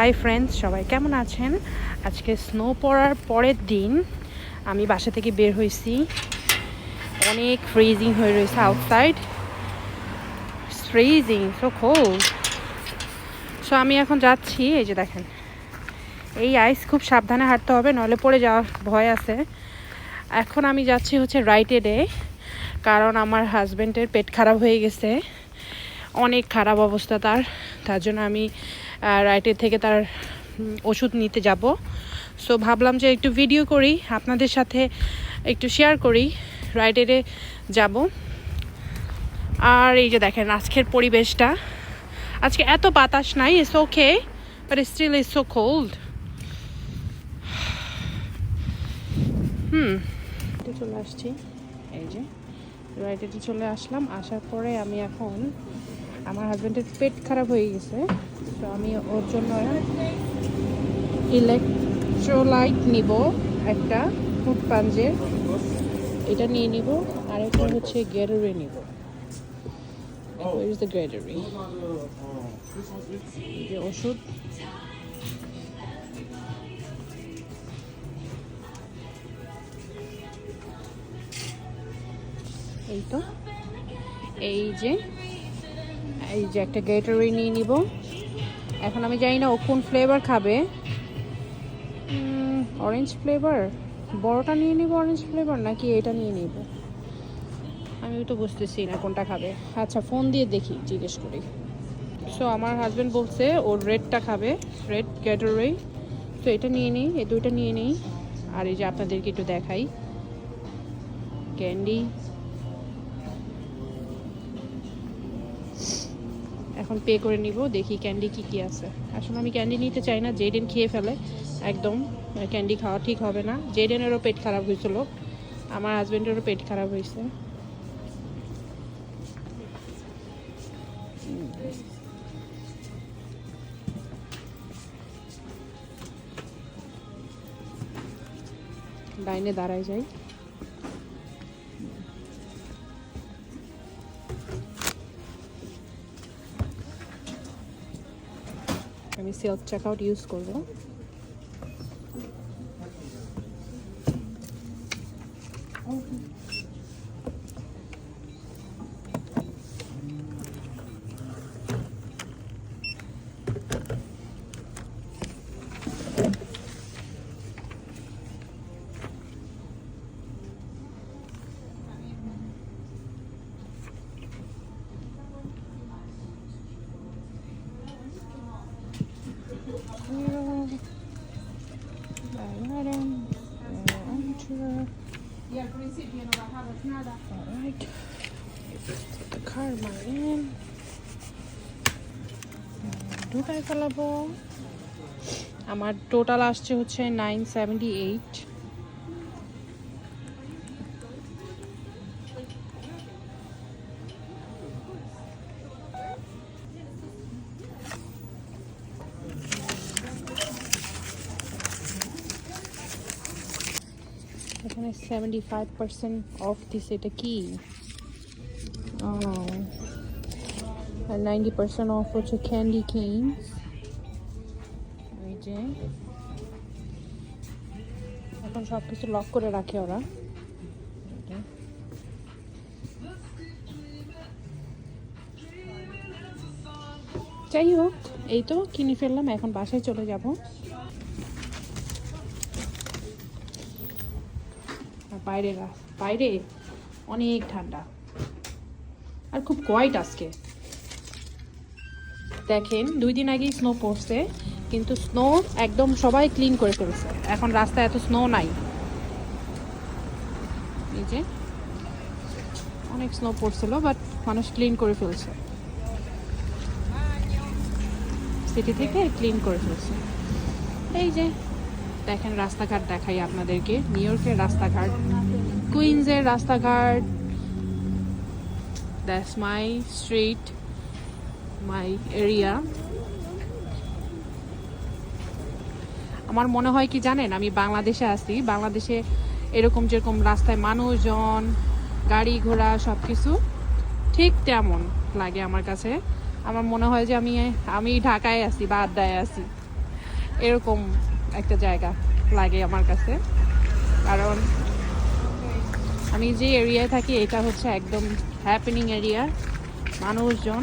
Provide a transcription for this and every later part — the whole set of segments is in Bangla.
হাই ফ্রেন্ডস সবাই কেমন আছেন? আজকে স্নো পড়ার পরের দিন আমি বাসা থেকে বের হয়েছি। অনেক ফ্রিজিং হয়ে রয়েছে outside freezing so cold so আমি এখন যাচ্ছি, এই যে দেখেন। এই আইস খুব সাবধানে হাঁটতে হবে নলে পড়ে যাওয়ার ভয় আছে। এখন আমি যাচ্ছি হচ্ছে রাইটেডে কারণ আমার হাজব্যান্ডের পেট খারাপ হয়ে গেছে। অনেক খারাপ অবস্থা তার। তার জন্য আমি রাইটের থেকে তার ওষুধ নিতে যাব। সো ভাবলাম যে একটু ভিডিও করি, আপনাদের সাথে একটু শেয়ার করি রাইডেরে যাব। আর এই যে দেখেন, আজকের পরিবেশটা। আজকে এত বাতাস নাই it's okay but still is so cold hmm চলে আসছি। এই যে রাইডেতে চলে আসলাম। আসার পরে আমি এখন আমার হাজব্যান্ডের পেট খারাপ হয়ে গেছে তো আমি ওর জন্য ইলেকট্রোলাইট নিব একটা ফুড পাঞ্জের এটা নিয়ে নিব আর একটা হচ্ছে গ্যারোরে নিব। ইজ দ্য গ্যারোরি যে ওষুধ। এই তো। এই যে এই যে একটা গেটারি নিয়ে নিব। এখন আমি জানি না ও কোন ফ্লেভার খাবে। অরেঞ্জ ফ্লেভার বড়টা নিয়ে নিব অরেঞ্জ ফ্লেভার নাকি এটা নিয়ে নিব? আমি তো বুঝতেছি না কোনটা খাবে। আচ্ছা ফোন দিয়ে দেখি, জিজ্ঞেস করি। সো আমার হাজব্যান্ড বলছে ওর রেডটা খাবে রেড গ্যাটারি তো এটা নিয়ে নিই, এই দুইটা নিয়ে নিই। আর এই যে আপনাদেরকে একটু দেখাই। ক্যান্ডি এখন পে করে নিব, দেখি ক্যান্ডি কি কি আছে। আসলে আমি ক্যান্ডি নিতে চাই না জেডেন খেয়ে ফেলে, একদম ক্যান্ডি খাওয়া ঠিক হবে না। জেডেনেরও পেট খারাপ হয়েছিল, আমার হাজব্যান্ডেরও পেট খারাপ হয়েছে। লাইনে দাঁড়ায় যাই। আমি সেলফ চেক আউট ইউজ করব। Alright. The car in. ফেলাবো আমার টোটাল আসছে হচ্ছে নাইন সেভেন্টি এইট এখানে সেভেন্টি ফাইভ পার্সেন্ট অফ দিছে, এটা কি? আর নাইনটি পার্সেন্ট অফ হচ্ছে ক্যান্ডি কিংস এই যে। এখন সব কিছু লক করে রাখে ওরা। যাই হোক, এই তো কিনে ফেললাম, এখন বাসায় চলে যাব। বাইরে বাইরে অনেক ঠান্ডা। আর খুব কোয়াইট আজকে। দেখেন, দুই দিন আগেই স্নো পড়ছে, কিন্তু স্নো একদম সবাই ক্লিন করে ফেলছে। এখন রাস্তায় এত স্নো নাই। এই যে, অনেক স্নো পড়ছিল বাট মানুষ ক্লিন করে ফেলছে। সিটি থেকে ক্লিন করে ফেলছে। এই যে দেখেন রাস্তাঘাট দেখাই আপনাদেরকে, নিউ ইয়র্কের রাস্তাঘাট, কুইন্সের রাস্তাঘাট that's my street my area আমার মনে হয় কি জানেন, আমি বাংলাদেশে আছি, বাংলাদেশে এরকম যেরকম রাস্তায় মানুষজন, গাড়ি ঘোড়া সব কিছু ঠিক তেমন লাগে আমার কাছে। আমার মনে হয় যে আমি আমি ঢাকায় আছি বা আড্ডায় আছি। এরকম একটা জায়গা লাগে আমার কাছে। কারণ আমি যে এরিয়ায় থাকি, এটা হচ্ছে একদম হ্যাপেনিং এরিয়া মানুষজন,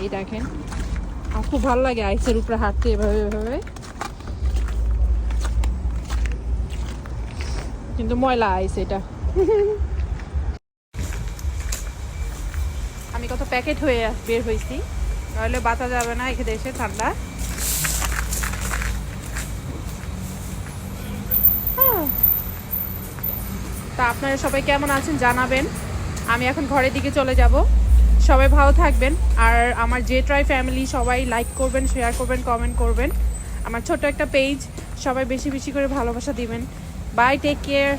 এই দেখেন, আমার খুব ভালো লাগে আইসের উপরে হাঁটতে এভাবে এভাবে। কিন্তু ময়লা আইস এটা। আমি কত প্যাকেট হয়ে বের হয়েছি। নইলে বাতা যাবে না এখানে এসে ঠান্ডা। তা আপনারা সবাই কেমন আছেন জানাবেন। আমি এখন ঘরের দিকে চলে যাব। সবাই ভালো থাকবেন। আর আমার যে ট্রাই ফ্যামিলি, সবাই লাইক করবেন শেয়ার করবেন কমেন্ট করবেন। আমার ছোট একটা পেজ সবাই বেশি বেশি করে ভালোবাসা দিবেন। Bye take care